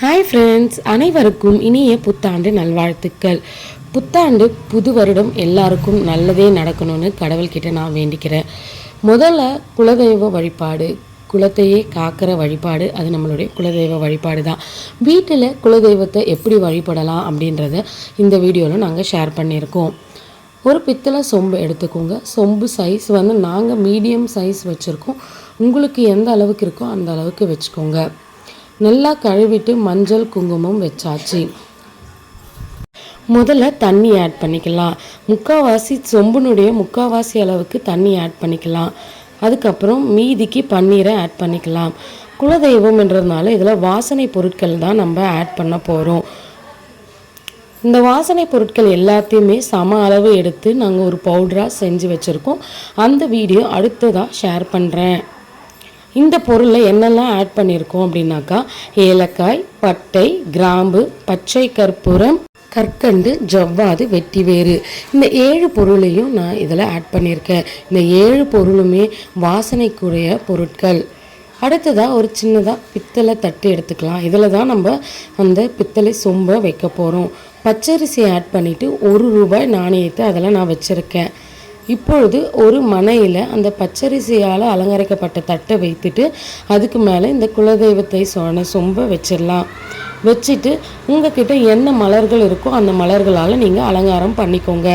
Hi friends அனைவருக்கும் இனிய புத்தாண்டு நல்வாழ்த்துக்கள். புத்தாண்டு புது வருடம் எல்லாருக்கும் நல்லதே நடக்கணும்னு கடவுள்கிட்ட நான் வேண்டிக்கிறேன். முதல்ல குலதெய்வ வழிபாடு குலத்தையே காக்கிற வழிபாடு அது நம்மளுடைய குலதெய்வ வழிபாடு தான். வீட்டில் குலதெய்வத்தை எப்படி வழிபடலாம் அப்படின்றத இந்த வீடியோவில் நாங்கள் ஷேர் பண்ணியிருக்கோம். ஒரு பித்தளை சொம்பு எடுத்துக்கோங்க. சொம்பு சைஸ் வந்து நாங்கள் மீடியம் சைஸ் வச்சுருக்கோம். உங்களுக்கு எந்த அளவுக்கு இருக்கோ அந்த அளவுக்கு வச்சுக்கோங்க. நல்லா கழுவிட்டு மஞ்சள் குங்குமம் வச்சாச்சு. முதல்ல தண்ணி ஆட் பண்ணிக்கலாம். முக்கால்வாசி சொம்புனுடைய முக்கால்வாசி அளவுக்கு தண்ணி ஆட் பண்ணிக்கலாம். அதுக்கப்புறம் மீதிக்கு பன்னீரை ஆட் பண்ணிக்கலாம். குலதெய்வம்ன்றதுனால இதில் வாசனை பொருட்கள் தான் நம்ம ஆட் பண்ண போகிறோம் இந்த வாசனை பொருட்கள் எல்லாத்தையுமே சம அளவு எடுத்து நாங்கள் ஒரு பவுடராக செஞ்சு வச்சுருக்கோம். அந்த வீடியோ அடுத்ததாக ஷேர் பண்ணுறேன் இந்த பொருளை என்னெல்லாம் ஆட் பண்ணியிருக்கோம் அப்படின்னாக்கா ஏலக்காய் பட்டை கிராம்பு பச்சை கற்பூரம் கற்கண்டு ஜவ்வாது வெட்டிவேறு. இந்த ஏழு பொருளையும் நான் இதில் ஆட் பண்ணியிருக்கேன் இந்த ஏழு பொருளுமே வாசனைக்குரிய பொருட்கள். அடுத்ததாக ஒரு சின்னதாக பித்தளை தட்டு எடுத்துக்கலாம். இதில் தான் நம்ம அந்த பித்தளை சொம்பை வைக்க போகிறோம் பச்சரிசி ஆட் பண்ணிவிட்டு ஒரு ரூபாய் நாணயத்தை அதில் நான் வச்சுருக்கேன். இப்பொழுது ஒரு மனையில் அந்த பச்சரிசியால் அலங்கரிக்கப்பட்ட தட்டை வைத்துட்டு அதுக்கு மேலே இந்த குலதெய்வத்தை சொன்ன சொம்ப வச்சிடலாம். வச்சுட்டு உங்ககிட்ட என்ன மலர்கள் இருக்கோ அந்த மலர்களால் நீங்கள் அலங்காரம் பண்ணிக்கோங்க.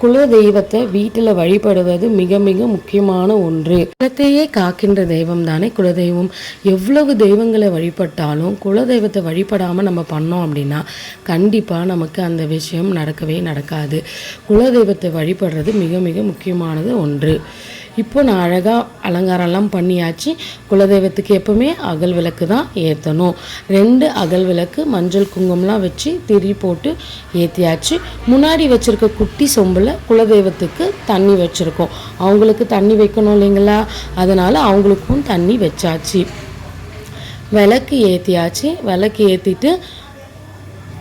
குலதெய்வத்தை வீட்டில் வழிபடுவது மிக மிக முக்கியமான ஒன்று. குலத்தையே காக்கின்ற தெய்வம் தானே குலதெய்வம். எவ்வளவு தெய்வங்களை வழிபட்டாலும் குலதெய்வத்தை வழிபடாமல் நம்ம பண்ணோம் அப்படின்னா கண்டிப்பாக நமக்கு அந்த விஷயம் நடக்கவே நடக்காது. குலதெய்வத்தை வழிபடுறது மிக மிக முக்கியமானது ஒன்று. இப்போ நான் அழகாக அலங்காரம்லாம் பண்ணியாச்சு. குலதெய்வத்துக்கு எப்பவுமே அகல் விளக்கு தான் ஏற்றணும் ரெண்டு அகல் விளக்கு மஞ்சள் குங்குமம்லாம் வச்சு திரி போட்டு ஏற்றியாச்சு முன்னாடி வச்சுருக்க குட்டி சொம்பில் குலதெய்வத்துக்கு தண்ணி வச்சுருக்கோம். அவங்களுக்கு தண்ணி வைக்கணும் இல்லைங்களா? அதனால் அவங்களுக்கும் தண்ணி வச்சாச்சு. விளக்கு ஏற்றியாச்சு விளக்கு ஏற்றிட்டு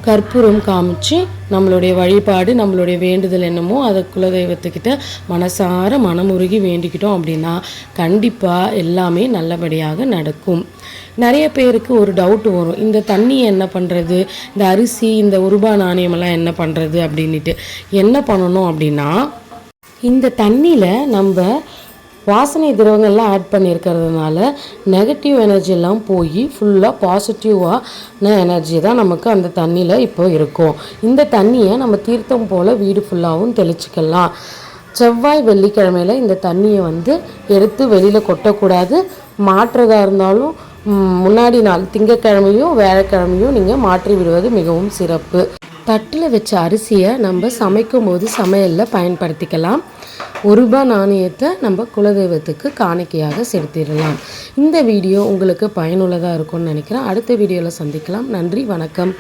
கற்பூரம் காமிச்சு நம்மளுடைய வழிபாடு நம்மளுடைய வேண்டுதல் என்னமோ அதை குலதெய்வத்துக்கிட்ட மனசார மனமுருகி வேண்டிக்கிட்டோம் அப்படின்னா கண்டிப்பாக எல்லாமே நல்லபடியாக நடக்கும். நிறைய பேருக்கு ஒரு டவுட் வரும். இந்த தண்ணியை என்ன பண்ணுறது இந்த அரிசி இந்த உருபா நாணயமெல்லாம் என்ன பண்ணுறது அப்படின்ட்டு என்ன பண்ணணும் அப்படின்னா இந்த தண்ணியில் நம்ம வாசனை திரவங்கள்லாம் ஆட் பண்ணியிருக்கிறதுனால நெகட்டிவ் எனர்ஜிலாம் போய் ஃபுல்லாக பாசிட்டிவான எனர்ஜி தான் நமக்கு அந்த தண்ணியில் இப்போ இருக்கும். இந்த தண்ணியை நம்ம தீர்த்தம் போல் வீடு ஃபுல்லாகவும் தெளிச்சிக்கலாம். செவ்வாய் வெள்ளிக்கிழமையில் இந்த தண்ணியை வந்து எடுத்து வெளியில் கொட்டக்கூடாது. மாற்றுறதா இருந்தாலும் முன்னாடி நாள் திங்கக்கிழமையும் வேலைக்கிழமையும் நீங்கள் மாற்றி விடுவது மிகவும் சிறப்பு. தட்டில் வச்ச அரிசியை நம்ம சமைக்கும் போது சமையலில் பயன்படுத்திக்கலாம். ஒரு ரூபாய் நாணயத்தை நம்ம குலதெய்வத்துக்கு காணிக்கையாக செலுத்திடலாம். இந்த வீடியோ உங்களுக்கு பயனுள்ளதாக இருக்கும்னு நினைக்கிறேன். அடுத்த வீடியோவில் சந்திக்கலாம். நன்றி வணக்கம்.